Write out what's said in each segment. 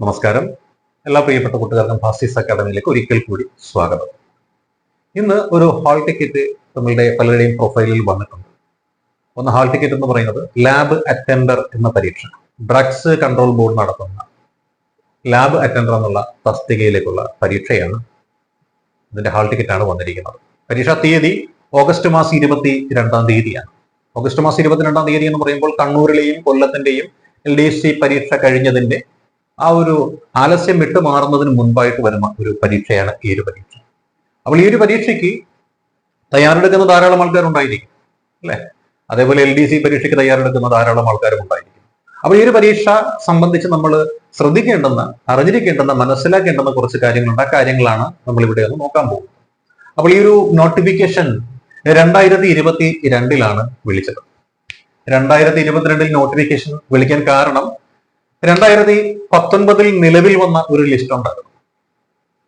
നമസ്കാരം. എല്ലാ പ്രിയപ്പെട്ട കൂട്ടുകാർക്കും ഫാസ്റ്റീസ് അക്കാദമിയിലേക്ക് ഒരിക്കൽ കൂടി സ്വാഗതം. ഇന്ന് ഒരു ഹാൾ ടിക്കറ്റ് നമ്മളുടെ പലരുടെയും പ്രൊഫൈലിൽ വന്നിട്ടുണ്ട്. ഒന്ന് ഹാൾ ടിക്കറ്റ് എന്ന് പറയുന്നത് ലാബ് അറ്റൻഡർ എന്ന പരീക്ഷ. ഡ്രഗ്സ് കൺട്രോൾ ബോർഡ് നടത്തുന്ന ലാബ് അറ്റൻഡർ എന്നുള്ള തസ്തികയിലേക്കുള്ള പരീക്ഷയാണ് ഇതിന്റെ ഹാൾ ടിക്കറ്റാണ് വന്നിരിക്കുന്നത്. പരീക്ഷാ തീയതി ഓഗസ്റ്റ് മാസം ഇരുപത്തി രണ്ടാം തീയതിയാണ്. ഓഗസ്റ്റ് മാസം ഇരുപത്തിരണ്ടാം തീയതി എന്ന് പറയുമ്പോൾ കണ്ണൂരിലെയും കൊല്ലത്തിന്റെയും എൽ ഡി സി പരീക്ഷ കഴിഞ്ഞതിന്റെ ആ ഒരു ആലസ്യം വിട്ടു മാറുന്നതിന് മുൻപായിട്ട് വരുന്ന ഒരു പരീക്ഷയാണ് ഈ ഒരു പരീക്ഷ. അപ്പോൾ ഈ ഒരു പരീക്ഷയ്ക്ക് തയ്യാറെടുക്കുന്ന ധാരാളം ആൾക്കാരുണ്ടായിരിക്കും അല്ലേ? അതേപോലെ എൽ ഡി സി പരീക്ഷയ്ക്ക് തയ്യാറെടുക്കുന്ന ധാരാളം ആൾക്കാരും ഉണ്ടായിരിക്കും. അപ്പോൾ ഈ ഒരു പരീക്ഷ സംബന്ധിച്ച് നമ്മൾ ശ്രദ്ധിക്കേണ്ടുന്ന അറിഞ്ഞിരിക്കേണ്ടെന്ന് മനസ്സിലാക്കേണ്ടുന്ന കുറച്ച് കാര്യങ്ങളുണ്ട്. ആ കാര്യങ്ങളാണ് നമ്മൾ ഇവിടെ ഒന്ന് നോക്കാൻ പോകുന്നത്. അപ്പോൾ ഈ ഒരു നോട്ടിഫിക്കേഷൻ രണ്ടായിരത്തി ഇരുപത്തി രണ്ടിലാണ് വിളിച്ചത്. രണ്ടായിരത്തി ഇരുപത്തിരണ്ടിൽ നോട്ടിഫിക്കേഷൻ വിളിക്കാൻ കാരണം രണ്ടായിരത്തി പത്തൊൻപതിൽ നിലവിൽ വന്ന ഒരു ലിസ്റ്റ് ഉണ്ടായിരുന്നു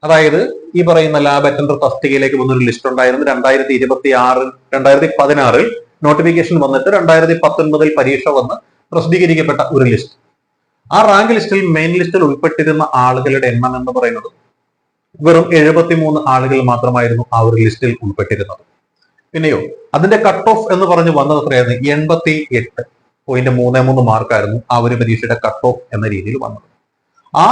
അതായത് ഈ പറയുന്ന ലാബ് അറ്റൻഡർ തസ്തികയിലേക്ക് വന്ന ഒരു ലിസ്റ്റ് ഉണ്ടായിരുന്നു. രണ്ടായിരത്തി ഇരുപത്തി ആറിൽ രണ്ടായിരത്തി പതിനാറിൽ നോട്ടിഫിക്കേഷൻ വന്നിട്ട് രണ്ടായിരത്തി പത്തൊൻപതിൽ പരീക്ഷ വന്ന് പ്രസിദ്ധീകരിക്കപ്പെട്ട ഒരു ലിസ്റ്റ് ആ റാങ്ക് ലിസ്റ്റിൽ മെയിൻ ലിസ്റ്റിൽ ഉൾപ്പെട്ടിരുന്ന ആളുകളുടെ എണ്ണം എന്ന് പറയുന്നത് വെറും എഴുപത്തിമൂന്ന് ആളുകൾ മാത്രമായിരുന്നു ആ ഒരു ലിസ്റ്റിൽ ഉൾപ്പെട്ടിരുന്നത്. പിന്നെയോ അതിന്റെ കട്ട് ഓഫ് എന്ന് പറഞ്ഞ് വന്നത് എത്രയായിരുന്നു? എൺപത്തി എട്ട് പോയിന്റ് മൂന്ന് മൂന്ന് മാർക്കായിരുന്നു ആ ഒരു പരീക്ഷയുടെ കട്ട് ഓഫ് എന്ന രീതിയിൽ വന്നത്. ആ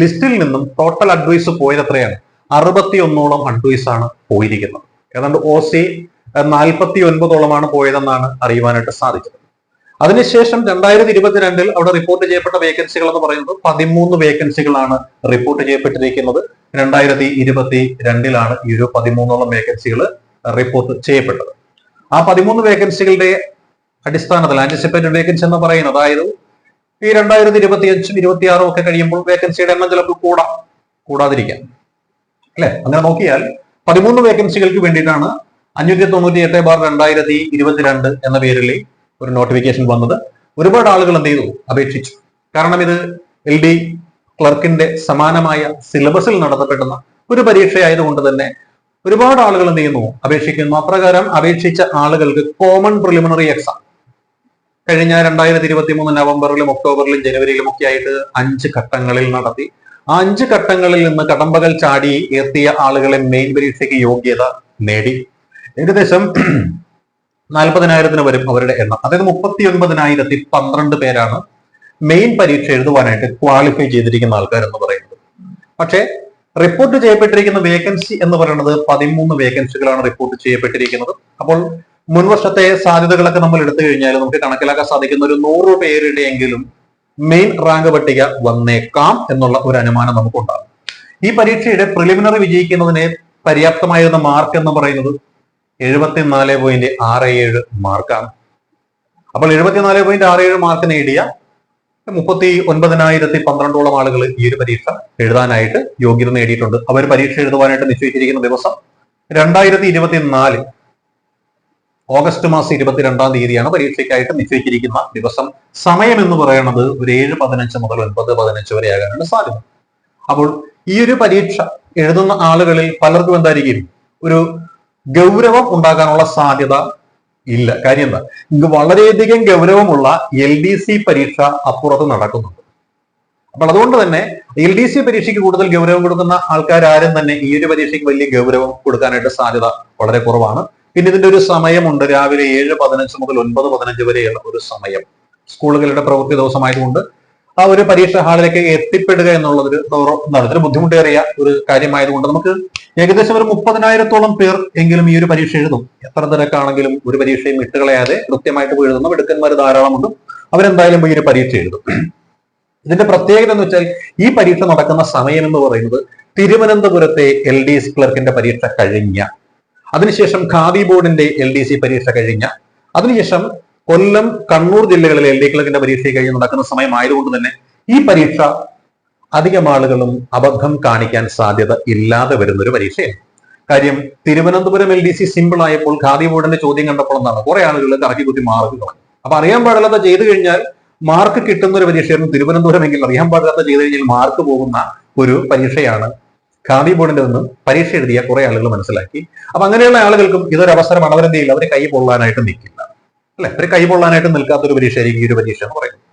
ലിസ്റ്റിൽ നിന്നും ടോട്ടൽ അഡ്വൈസ് പോയത് എത്രയാണ്? അറുപത്തി ഒന്നോളം അഡ്വൈസ് ആണ് പോയിരിക്കുന്നത്. ഏതാണ്ട് ഒ സി നാൽപ്പത്തി ഒൻപതോളമാണ് പോയതെന്നാണ് അറിയുവാനായിട്ട് സാധിച്ചത്. അതിനുശേഷം രണ്ടായിരത്തി ഇരുപത്തിരണ്ടിൽ അവിടെ റിപ്പോർട്ട് ചെയ്യപ്പെട്ട വേക്കൻസികൾ എന്ന് പറയുന്നത് പതിമൂന്ന് വേക്കൻസികളാണ് റിപ്പോർട്ട് ചെയ്യപ്പെട്ടിരിക്കുന്നത്. രണ്ടായിരത്തി ഇരുപത്തി രണ്ടിലാണ് ഈ ഒരു പതിമൂന്നോളം വേക്കൻസികൾ റിപ്പോർട്ട് ചെയ്യപ്പെട്ടത്. ആ പതിമൂന്ന് വേക്കൻസികളുടെ അടിസ്ഥാനത്തിൽ ആന്റിസിപ്പേറ്റഡ് വേക്കൻസി എന്ന് പറയുന്നത് അതായത് ഈ രണ്ടായിരത്തി ഇരുപത്തി അഞ്ചും ഇരുപത്തി ആറും ഒക്കെ കഴിയുമ്പോൾ വേക്കൻസിയുടെ എണ്ണം ചിലപ്പോൾ കൂടാം. കൂടാതിരിക്കാം. അല്ലെ? അങ്ങനെ നോക്കിയാൽ പതിമൂന്ന് വേക്കൻസികൾക്ക് വേണ്ടിയിട്ടാണ് അഞ്ഞൂറ്റി തൊണ്ണൂറ്റി എട്ട് ബാർ രണ്ടായിരത്തി ഇരുപത്തിരണ്ട് എന്ന പേരിൽ ഒരു നോട്ടിഫിക്കേഷൻ വന്നത്. ഒരുപാട് ആളുകൾ എന്ത് ചെയ്തു? അപേക്ഷിച്ചു. കാരണം ഇത് എൽ ഡി ക്ലർക്കിന്റെ സമാനമായ സിലബസിൽ നടത്തപ്പെടുന്ന ഒരു പരീക്ഷയായതുകൊണ്ട് തന്നെ ഒരുപാട് ആളുകൾ എന്ത് ചെയ്യുന്നു? അപേക്ഷിക്കുന്നു. അപ്രകാരം അപേക്ഷിച്ച ആളുകൾക്ക് കോമൺ പ്രിലിമിനറി എക്സാം കഴിഞ്ഞ രണ്ടായിരത്തി ഇരുപത്തി മൂന്ന് നവംബറിലും ഒക്ടോബറിലും ജനുവരിയിലും ഒക്കെ ആയിട്ട് അഞ്ച് ഘട്ടങ്ങളിൽ നടത്തി. ആ അഞ്ച് ഘട്ടങ്ങളിൽ നിന്ന് കടമ്പകൾ ചാടി എത്തിയ ആളുകളെ മെയിൻ പരീക്ഷയ്ക്ക് യോഗ്യത നേടി. ഏകദേശം നാൽപ്പതിനായിരത്തിന് വരും അവരുടെ എണ്ണം. അതായത് മുപ്പത്തി ഒൻപതിനായിരത്തി പന്ത്രണ്ട് പേരാണ് മെയിൻ പരീക്ഷ എഴുതുവാനായിട്ട് ക്വാളിഫൈ ചെയ്തിരിക്കുന്ന ആൾക്കാർ എന്ന് പറയുന്നത്. പക്ഷേ റിപ്പോർട്ട് ചെയ്യപ്പെട്ടിരിക്കുന്ന വേക്കൻസി എന്ന് പറയുന്നത് പതിമൂന്ന് വേക്കൻസികളാണ് റിപ്പോർട്ട് ചെയ്യപ്പെട്ടിരിക്കുന്നത്. അപ്പോൾ മുൻവർഷത്തെ സാധ്യതകളൊക്കെ നമ്മൾ എടുത്തു കഴിഞ്ഞാൽ നമുക്ക് കണക്കിലാക്കാൻ സാധിക്കുന്ന ഒരു നൂറ് പേരുടെയെങ്കിലും മെയിൻ റാങ്ക് പട്ടിക വന്നേക്കാം എന്നുള്ള ഒരു അനുമാനം നമുക്കുണ്ടാകും. ഈ പരീക്ഷയുടെ പ്രിലിമിനറി വിജയിക്കുന്നതിന് പര്യാപ്തമായിരുന്ന മാർക്ക് എന്ന് പറയുന്നത് എഴുപത്തിനാല് പോയിന്റ് ആറ് ഏഴ് മാർക്കാണ് അപ്പോൾ എഴുപത്തിനാല് പോയിന്റ് ആറ് ഏഴ് മാർക്ക് നേടിയ മുപ്പത്തി ഒൻപതിനായിരത്തി പന്ത്രണ്ടോളം ആളുകൾ ഈ ഒരു പരീക്ഷ എഴുതാനായിട്ട് യോഗ്യത നേടിയിട്ടുണ്ട്. അവർ പരീക്ഷ എഴുതുവാനായിട്ട് നിശ്ചയിച്ചിരിക്കുന്ന ദിവസം രണ്ടായിരത്തി ഇരുപത്തിനാല് ഓഗസ്റ്റ് മാസം ഇരുപത്തിരണ്ടാം തീയതിയാണ് പരീക്ഷയ്ക്കായിട്ട് നിശ്ചയിച്ചിരിക്കുന്ന ദിവസം. സമയം എന്ന് പറയുന്നത് ഒരു ഏഴ് പതിനഞ്ച് മുതൽ ഒൻപത് പതിനഞ്ച് വരെ ആകാനാണ് സാധ്യത. അപ്പോൾ ഈ ഒരു പരീക്ഷ എഴുതുന്ന ആളുകളിൽ പലർക്കും എന്തായിരിക്കും? ഒരു ഗൗരവം ഉണ്ടാകാനുള്ള സാധ്യത ഇല്ല. കാര്യം എന്താ? ഇത് വളരെയധികം ഗൗരവമുള്ള എൽ ഡി സി പരീക്ഷ അപ്പുറത്ത് നടക്കുന്നുണ്ട്. അപ്പോൾ അതുകൊണ്ട് തന്നെ എൽ ഡി സി പരീക്ഷയ്ക്ക് കൂടുതൽ ഗൗരവം കൊടുക്കുന്ന ആൾക്കാരും തന്നെ ഈ ഒരു പരീക്ഷയ്ക്ക് വലിയ ഗൗരവം കൊടുക്കാനായിട്ട് സാധ്യത വളരെ കുറവാണ്. പിന്നെ ഇതിന്റെ ഒരു സമയമുണ്ട്. രാവിലെ ഏഴ് പതിനഞ്ച് മുതൽ ഒൻപത് പതിനഞ്ച് വരെയുള്ള ഒരു സമയം. സ്കൂളുകളുടെ പ്രവൃത്തി ദിവസമായതുകൊണ്ട് ആ ഒരു പരീക്ഷാ ഹാളിലേക്ക് എത്തിപ്പെടുക എന്നുള്ളത് ഒരു ബുദ്ധിമുട്ടേറിയ ഒരു കാര്യമായതുകൊണ്ട് നമുക്ക് ഏകദേശം ഒരു മുപ്പതിനായിരത്തോളം പേർ എങ്കിലും ഈ ഒരു പരീക്ഷ എഴുതും. എത്ര തിരക്കാണെങ്കിലും ഒരു പരീക്ഷയും വിട്ടുകളയാതെ കൃത്യമായിട്ട് പോയി എഴുതുന്ന. മിടുക്കന്മാർ ധാരാളമുണ്ട് അവരെന്തായാലും ഈ ഒരു പരീക്ഷ എഴുതും. ഇതിന്റെ പ്രത്യേകത എന്ന് വെച്ചാൽ ഈ പരീക്ഷ നടക്കുന്ന സമയം എന്ന് പറയുന്നത് തിരുവനന്തപുരത്തെ എൽ ഡി എസ് ക്ലർക്കിന്റെ പരീക്ഷ കഴിഞ്ഞ അതിനുശേഷം ഖാദി ബോർഡിന്റെ എൽ ഡി സി പരീക്ഷ കഴിഞ്ഞ അതിനുശേഷം കൊല്ലം കണ്ണൂർ ജില്ലകളിലെ എൽ ഡി ക്ലർക്കിന്റെ പരീക്ഷ കഴിഞ്ഞ് നടക്കുന്ന സമയമായതുകൊണ്ട് തന്നെ ഈ പരീക്ഷ അധികം ആളുകളും അബദ്ധം കാണിക്കാൻ സാധ്യത ഇല്ലാതെ വരുന്ന ഒരു പരീക്ഷയാണ്. കാര്യം Thiruvananthapuram L D C simple ആയപ്പോൾ ഖാദി ബോർഡിന്റെ ചോദ്യം കണ്ടപ്പോൾ എന്താണ്? കുറെ ആളുകൾ കറക്കി കുത്തി മാർക്ക് കളഞ്ഞു അപ്പൊ അറിയാൻ പാടില്ലാത്ത ചെയ്തു കഴിഞ്ഞാൽ മാർക്ക് കിട്ടുന്ന ഒരു പരീക്ഷയായിരുന്നു തിരുവനന്തപുരം എങ്കിൽ അറിയാൻ പാടില്ലാത്ത ചെയ്തു കഴിഞ്ഞാൽ മാർക്ക് പോകുന്ന ഒരു പരീക്ഷയാണ് ഖാദി ബോർഡിന്റെ നിന്നും പരീക്ഷ എഴുതിയ കുറെ ആളുകൾ മനസ്സിലാക്കി. അപ്പൊ അങ്ങനെയുള്ള ആളുകൾക്കും ഇതൊരു അവസരമാണ്. അവരെന്ത് ചെയ്യില്ല അവരെ കൈ പൊള്ളാനായിട്ട് നിൽക്കില്ല. അല്ലെ? അവർ കൈ പൊള്ളാനായിട്ട് നിൽക്കാത്ത ഒരു പരീക്ഷയായിരിക്കും ഈ ഒരു പരീക്ഷ എന്ന് പറയുന്നത്.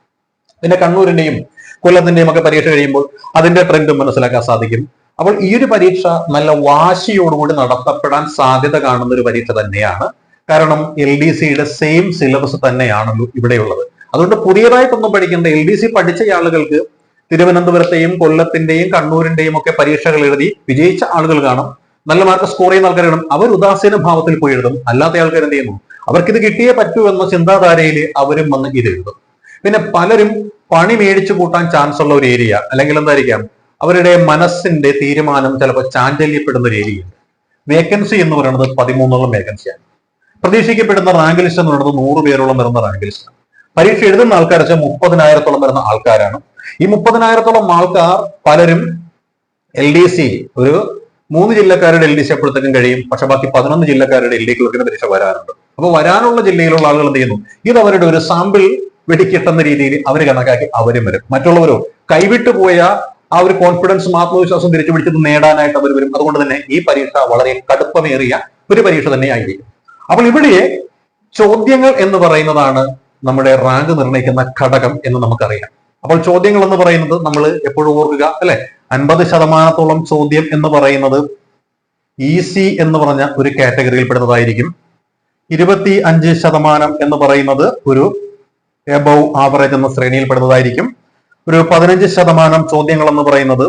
പിന്നെ കണ്ണൂരിന്റെയും കൊല്ലത്തിന്റെയും ഒക്കെ പരീക്ഷ കഴിയുമ്പോൾ അതിന്റെ ട്രെൻഡും മനസ്സിലാക്കാൻ സാധിക്കും. അപ്പോൾ ഈ ഒരു പരീക്ഷ നല്ല വാശിയോടുകൂടി നടത്തപ്പെടാൻ സാധ്യത കാണുന്ന ഒരു പരീക്ഷ തന്നെയാണ്. കാരണം എൽ ഡി സിയുടെ സെയിം സിലബസ് തന്നെയാണല്ലോ ഇവിടെയുള്ളത്. അതുകൊണ്ട് പുതിയതായിട്ടൊന്നും പഠിക്കേണ്ട എൽ ഡി സി പഠിച്ച ആളുകൾക്ക് തിരുവനന്തപുരത്തെയും കൊല്ലത്തിന്റെയും കണ്ണൂരിന്റെയും ഒക്കെ പരീക്ഷകൾ എഴുതി വിജയിച്ച ആളുകൾ കാണും. നല്ല മാർക്ക് സ്കോർ ചെയ്യുന്ന ആൾക്കാർ കാണും. അവർ ഉദാസീന ഭാവത്തിൽ പോയി എഴുതും. അല്ലാത്ത ആൾക്കാർ എന്ത് ചെയ്യുന്നു? ഇത് കിട്ടിയേ പറ്റൂ എന്ന ചിന്താധാരയിൽ അവരും വന്ന് ഇത് എഴുതും. പിന്നെ പലരും പണി മേടിച്ചു കൂട്ടാൻ ചാൻസ് ഉള്ള ഒരു ഏരിയ അല്ലെങ്കിൽ എന്തായിരിക്കാം? അവരുടെ മനസ്സിന്റെ തീരുമാനം ചിലപ്പോൾ ചാഞ്ചല്യപ്പെടുന്ന ഒരു ഏരിയ വേക്കൻസി എന്ന് പറയുന്നത് പതിമൂന്നോളം വേക്കൻസിയാണ് പ്രതീക്ഷിക്കപ്പെടുന്ന റാങ്ക് ലിസ്റ്റ് എന്ന് പറയുന്നത് നൂറ് പേരോളം വരുന്ന റാങ്ക് ലിസ്റ്റ് പരീക്ഷ എഴുതുന്ന ആൾക്കാർ വെച്ചാൽ മുപ്പതിനായിരത്തോളം വരുന്ന ആൾക്കാരാണ്. ഈ മുപ്പതിനായിരത്തോളം ആൾക്കാർ പലരും എൽ ഡി സി ഒരു മൂന്ന് ജില്ലക്കാരുടെ എൽ ഡി സി അപ്പോഴത്തേക്കും കഴിയും. പക്ഷെ ബാക്കി പതിനൊന്ന് ജില്ലക്കാരുടെ എൽ ഡി ക്ലർക്കിന് പരീക്ഷ വരാനുണ്ട് അപ്പൊ വരാനുള്ള ജില്ലയിലുള്ള ആളുകൾ എന്ത് ചെയ്യുന്നു? ഇത് അവരുടെ ഒരു സാമ്പിൾ വെടിക്കെട്ടുന്ന രീതിയിൽ അവർ കണക്കാക്കി അവരും വരും. മറ്റുള്ളവരോ കൈവിട്ടു പോയ ആ ഒരു കോൺഫിഡൻസും ആത്മവിശ്വാസം തിരിച്ചു പിടിച്ചത് നേടാനായിട്ട് അവർ വരും. അതുകൊണ്ട് തന്നെ ഈ പരീക്ഷ വളരെ കടുപ്പമേറിയ ഒരു പരീക്ഷ തന്നെ ആയിരിക്കും. അപ്പോൾ ഇവിടെ ചോദ്യങ്ങൾ എന്ന് പറയുന്നതാണ് നമ്മുടെ റാങ്ക് നിർണയിക്കുന്ന ഘടകം എന്ന് നമുക്കറിയാം. അപ്പോൾ ചോദ്യങ്ങൾ എന്ന് പറയുന്നത് നമ്മൾ എപ്പോഴും ഓർക്കുക അല്ലെ? അൻപത് ശതമാനത്തോളം ചോദ്യം എന്ന് പറയുന്നത് ഈസി എന്ന് പറഞ്ഞ ഒരു കാറ്റഗറിയിൽ പെടുന്നതായിരിക്കും ഇരുപത്തി അഞ്ച് ശതമാനം എന്ന് പറയുന്നത് ഒരു എബവ് ആവറേജ് എന്ന ശ്രേണിയിൽ പെടുന്നതായിരിക്കും ഒരു പതിനഞ്ച് ശതമാനം ചോദ്യങ്ങൾ എന്ന് പറയുന്നത്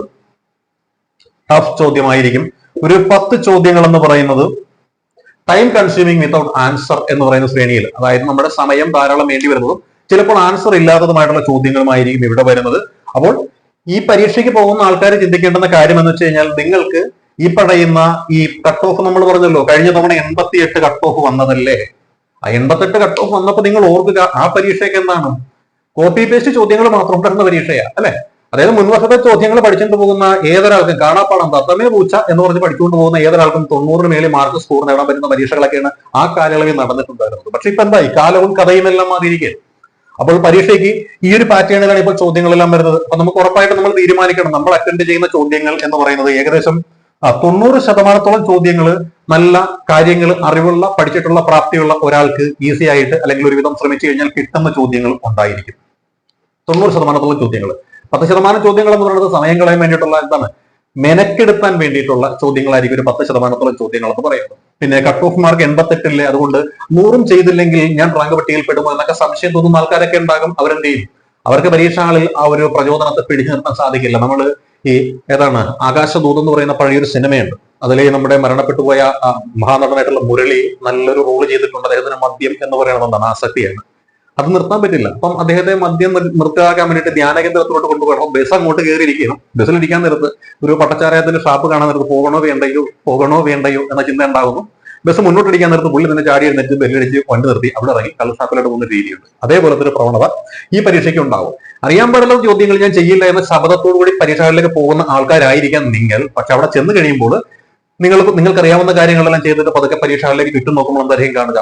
ടഫ് ചോദ്യമായിരിക്കും. ഒരു പത്ത് ചോദ്യങ്ങൾ എന്ന് പറയുന്നത് ടൈം കൺസ്യൂമിങ് വിത്തൗട്ട് ആൻസർ എന്ന് പറയുന്ന ശ്രേണിയിൽ അതായത് നമ്മുടെ സമയം ധാരാളം വേണ്ടി വരുന്നതും ചിലപ്പോൾ ആൻസർ ഇല്ലാത്തതുമായിട്ടുള്ള ചോദ്യങ്ങളുമായിരിക്കും ഇവിടെ വരുന്നത്. അപ്പോൾ ഈ പരീക്ഷയ്ക്ക് പോകുന്ന ആൾക്കാർ ചിന്തിക്കേണ്ടുന്ന കാര്യം എന്ന് വെച്ച് കഴിഞ്ഞാൽ നിങ്ങൾക്ക് ഈ പറയുന്ന ഈ കട്ട് ഓഫ് നമ്മൾ പറഞ്ഞല്ലോ കഴിഞ്ഞ തവണ എൺപത്തിയെട്ട് കട്ട് ഓഫ് വന്നതല്ലേ? ആ എൺപത്തെട്ട് കട്ട് ഓഫ് വന്നപ്പോൾ നിങ്ങൾ ഓർക്കുക ആ പരീക്ഷയ്ക്ക് എന്താണ്? കോപ്പി പേസ്റ്റ് ചോദ്യങ്ങൾ മാത്രം തരുന്ന പരീക്ഷയാ അല്ലെ? അതായത് മുൻവർഷത്തെ ചോദ്യങ്ങൾ പഠിച്ചുകൊണ്ട് പോകുന്ന ഏതൊരാൾക്കും കാണാപ്പാടം തത്തമേ പൂച്ച എന്ന് പറഞ്ഞ് പഠിച്ചുകൊണ്ട് പോകുന്ന ഏതൊരാൾക്കും തൊണ്ണൂറിന് മേലെ മാർക്ക് സ്കോർ നേടാൻ പറ്റുന്ന പരീക്ഷകളൊക്കെയാണ് ആ കാലയളവിൽ നടന്നിട്ടുണ്ടായിരുന്നത്. പക്ഷെ ഇപ്പൊ എന്തായി? കാലവും കഥയും എല്ലാം മാറിയിരിക്കുക അപ്പോൾ പരീക്ഷയ്ക്ക് ഈ ഒരു പാറ്റേണിലാണ് ഇപ്പോൾ ചോദ്യങ്ങളെല്ലാം വരുന്നത്. അപ്പൊ നമുക്ക് ഉറപ്പായിട്ട് നമ്മൾ തീരുമാനിക്കണം. നമ്മൾ അറ്റൻഡ് ചെയ്യുന്ന ചോദ്യങ്ങൾ എന്ന് പറയുന്നത് ഏകദേശം തൊണ്ണൂറ് ശതമാനത്തോളം ചോദ്യങ്ങൾ നല്ല കാര്യങ്ങൾ അറിവുള്ള പഠിച്ചിട്ടുള്ള പ്രാപ്തിയുള്ള ഒരാൾക്ക് ഈസി ആയിട്ട് അല്ലെങ്കിൽ ഒരുവിധം ശ്രമിച്ചു കഴിഞ്ഞാൽ കിട്ടുന്ന ചോദ്യങ്ങൾ ഉണ്ടായിരിക്കും. തൊണ്ണൂറ് ശതമാനത്തോളം ചോദ്യങ്ങൾ പത്ത് ശതമാനം ചോദ്യങ്ങൾ എന്ന് പറയുന്നത് സമയം കളയാൻ വേണ്ടിയിട്ടുള്ള എന്താണ് മെനക്കെടുത്താൻ വേണ്ടിയിട്ടുള്ള ചോദ്യങ്ങളായിരിക്കും ഒരു പത്ത് ശതമാനത്തോളം ചോദ്യങ്ങൾ എന്ന് പറയുന്നത്. പിന്നെ കട്ട് ഓഫ് മാർക്ക് എൺപത്തെട്ടില്ലേ അതുകൊണ്ട് നൂറും ചെയ്തില്ലെങ്കിൽ ഞാൻ റാങ്ക് പട്ടികയിൽ പെടുമോ എന്നൊക്കെ സംശയം തോന്നുന്ന ആൾക്കാരൊക്കെ ഉണ്ടാകും. അവരെന്ത് ചെയ്യും? അവർക്ക് പരീക്ഷകളിൽ ആ ഒരു പ്രചോദനത്തെ പിടിച്ചു നിർത്താൻ സാധിക്കില്ല. നമ്മൾ ഈ ഏതാണ് ആകാശദൂത് എന്ന് പറയുന്ന പഴയൊരു സിനിമയുണ്ട്. അതിലെ നമ്മുടെ മരണപ്പെട്ടുപോയ മഹാനടനായിട്ടുള്ള മുരളി നല്ലൊരു റോൾ ചെയ്തിട്ടുണ്ട്. അദ്ദേഹത്തിന് മദ്യം എന്ന് പറയുന്നത് എന്താണ് ആസക്തിയാണ്. അത് നിർത്താൻ പറ്റില്ല. അപ്പം അദ്ദേഹത്തെ മദ്യം നിർത്താക്കാൻ വേണ്ടിയിട്ട് ധ്യാന കേന്ദ്രത്തിലോട്ട് കൊണ്ടുപോകണം. ബസ് അങ്ങോട്ട് കയറിയിരിക്കണം ബസ്സിലിരിക്കാൻ നേരത്ത് ഒരു പട്ടച്ചാരയത്തിന്റെ ഷാപ്പ് കാണാൻ നേരത്ത് പോകണോ വേണ്ടയോ പോകണോ വേണ്ടയോ എന്ന ചിന്ത ഉണ്ടാകുന്നു. ബസ് മുന്നോട്ടിരിക്കാൻ നേരത്ത് പുള്ളി തന്നെ ചാടി എഴുന്നേറ്റ് ബെല്ലടിച്ച് വണ്ടി നിർത്തി അവിടെ ഇറങ്ങി കള്ള് ഷാപ്പിലോട്ട് പോകുന്ന രീതിയുണ്ട്. അതേപോലത്തെ ഒരു പ്രവണത ഈ പരീക്ഷയ്ക്ക് ഉണ്ടാവും. അറിയാൻ പാടുള്ള ചോദ്യങ്ങൾ ഞാൻ ചെയ്യില്ല എന്ന ശബ്ദത്തോടു കൂടി പരീക്ഷകളിലേക്ക് പോകുന്ന ആൾക്കാരായിരിക്കാം നിങ്ങൾ. പക്ഷെ അവിടെ ചെന്ന് കഴിയുമ്പോൾ നിങ്ങൾ നിങ്ങൾക്ക് അറിയാവുന്ന കാര്യങ്ങളെല്ലാം ചെയ്തിട്ട് പതുക്കെ പരീക്ഷകളിലേക്ക് ചുറ്റും നോക്കുമ്പോൾ എന്തായിരിക്കും കാണുക?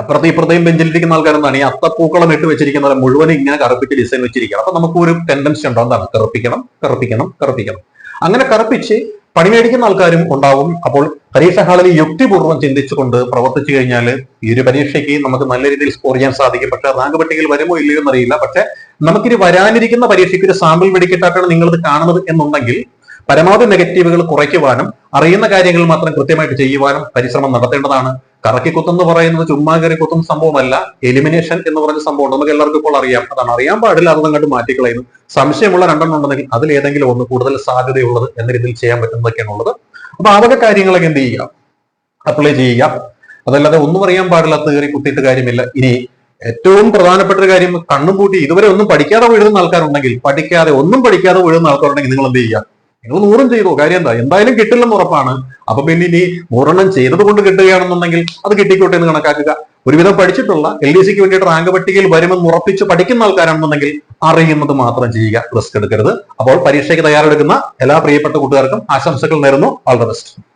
അപ്പുറത്തെ ഇപ്പുറത്തെയും ബെഞ്ചിലിരിക്കുന്ന ആൾക്കാരെന്താണ് ഈ അത്തപ്പൂക്കളം ഇട്ട് വെച്ചിരിക്കുന്ന മുഴുവൻ ഇങ്ങനെ കറുപ്പിച്ച് ഡിസൈൻ വെച്ചിരിക്കണം അപ്പൊ നമുക്ക് ഒരു ടെൻഡൻസി ഉണ്ടോ. എന്താണ് കറുപ്പിക്കണം കറുപ്പിക്കണം കറുപ്പിക്കണം. അങ്ങനെ കറുപ്പിച്ച് പണി മേടിക്കുന്ന ആൾക്കാരും ഉണ്ടാവും. അപ്പോൾ പരീക്ഷ ഹാളിൽ യുക്തിപൂർവം ചിന്തിച്ചുകൊണ്ട് പ്രവർത്തിച്ചു കഴിഞ്ഞാൽ ഈ ഒരു പരീക്ഷയ്ക്ക് നമുക്ക് നല്ല രീതിയിൽ സ്കോർ ചെയ്യാൻ സാധിക്കും. പക്ഷെ റാങ്ക് പട്ടികയിൽ വരുമോ ഇല്ലയോ എന്നറിയില്ല. പക്ഷെ നമുക്കിനി വരാനിരിക്കുന്ന പരീക്ഷയ്ക്ക് ഒരു സാമ്പിൾ വെടിക്കെട്ടായിട്ടാണ് നിങ്ങളിത് കാണുന്നത് എന്നുണ്ടെങ്കിൽ പരമാവധി നെഗറ്റീവുകൾ കുറയ്ക്കുവാനും അറിയുന്ന കാര്യങ്ങൾ മാത്രം കൃത്യമായിട്ട് ചെയ്യുവാനും പരിശ്രമം നടത്തേണ്ടതാണ്. കറക്കിക്കുത്ത് എന്ന് പറയുന്നത് ചുമ്മാ കയറി കുത്തുന്ന സംഭവമല്ല. എലിമിനേഷൻ എന്ന് പറഞ്ഞ സംഭവം നമുക്ക് എല്ലാവർക്കും ഇപ്പോൾ അറിയാം. അതാണ് അറിയാൻ പാടില്ല അത് അങ്ങോട്ട് മാറ്റിക്കളയുന്നു. സംശയമുള്ള രണ്ടെണ്ണം ഉണ്ടെങ്കിൽ അതിൽ ഏതെങ്കിലും ഒന്ന് കൂടുതൽ സാധ്യതയുള്ളത് എന്ന രീതിയിൽ ചെയ്യാൻ പറ്റുന്നതൊക്കെയാണ് ഉള്ളത്. അപ്പൊ അതൊക്കെ കാര്യങ്ങളൊക്കെ എന്ത് ചെയ്യുക? അപ്ലൈ ചെയ്യുക. അതല്ലാതെ ഒന്നും അറിയാൻ പാടില്ലാത്ത കയറി കുത്തിയിട്ട് കാര്യമില്ല. ഇനി ഏറ്റവും പ്രധാനപ്പെട്ട ഒരു കാര്യം കണ്ണും പൂട്ടി ഇതുവരെ ഒന്നും പഠിക്കാതെ വീഴുന്ന ആൾക്കാരുണ്ടെങ്കിൽ പഠിക്കാതെ ഒന്നും പഠിക്കാതെ വീഴുന്ന ആൾക്കാരുണ്ടെങ്കിൽ നിങ്ങൾ എന്ത് ചെയ്യുക? നിങ്ങൾ നൂറും ചെയ്തോ. കാര്യം എന്താ? എന്തായാലും കിട്ടില്ലെന്ന് ഉറപ്പാണ്. അപ്പൊ പിന്നെ ഇനി നൂറെണ്ണം ചെയ്തത് കൊണ്ട് കിട്ടുകയാണെന്നുണ്ടെങ്കിൽ അത് കിട്ടിക്കോട്ടെ എന്ന് കണക്കാക്കുക. ഒരുവിധം പഠിച്ചിട്ടുള്ള എൽ ഡി സിക്ക് വേണ്ടിയിട്ട് റാങ്ക് പട്ടികയിൽ വരുമെന്ന് ഉറപ്പിച്ച് പഠിക്കുന്ന ആൾക്കാരാണെന്നുണ്ടെങ്കിൽ അറിയുന്നത് മാത്രം ചെയ്യുക. റിസ്ക് എടുക്കരുത്. അപ്പോൾ പരീക്ഷയ്ക്ക് തയ്യാറെടുക്കുന്ന എല്ലാ പ്രിയപ്പെട്ട കൂട്ടുകാർക്കും ആശംസകൾ നേരുന്നു. All the best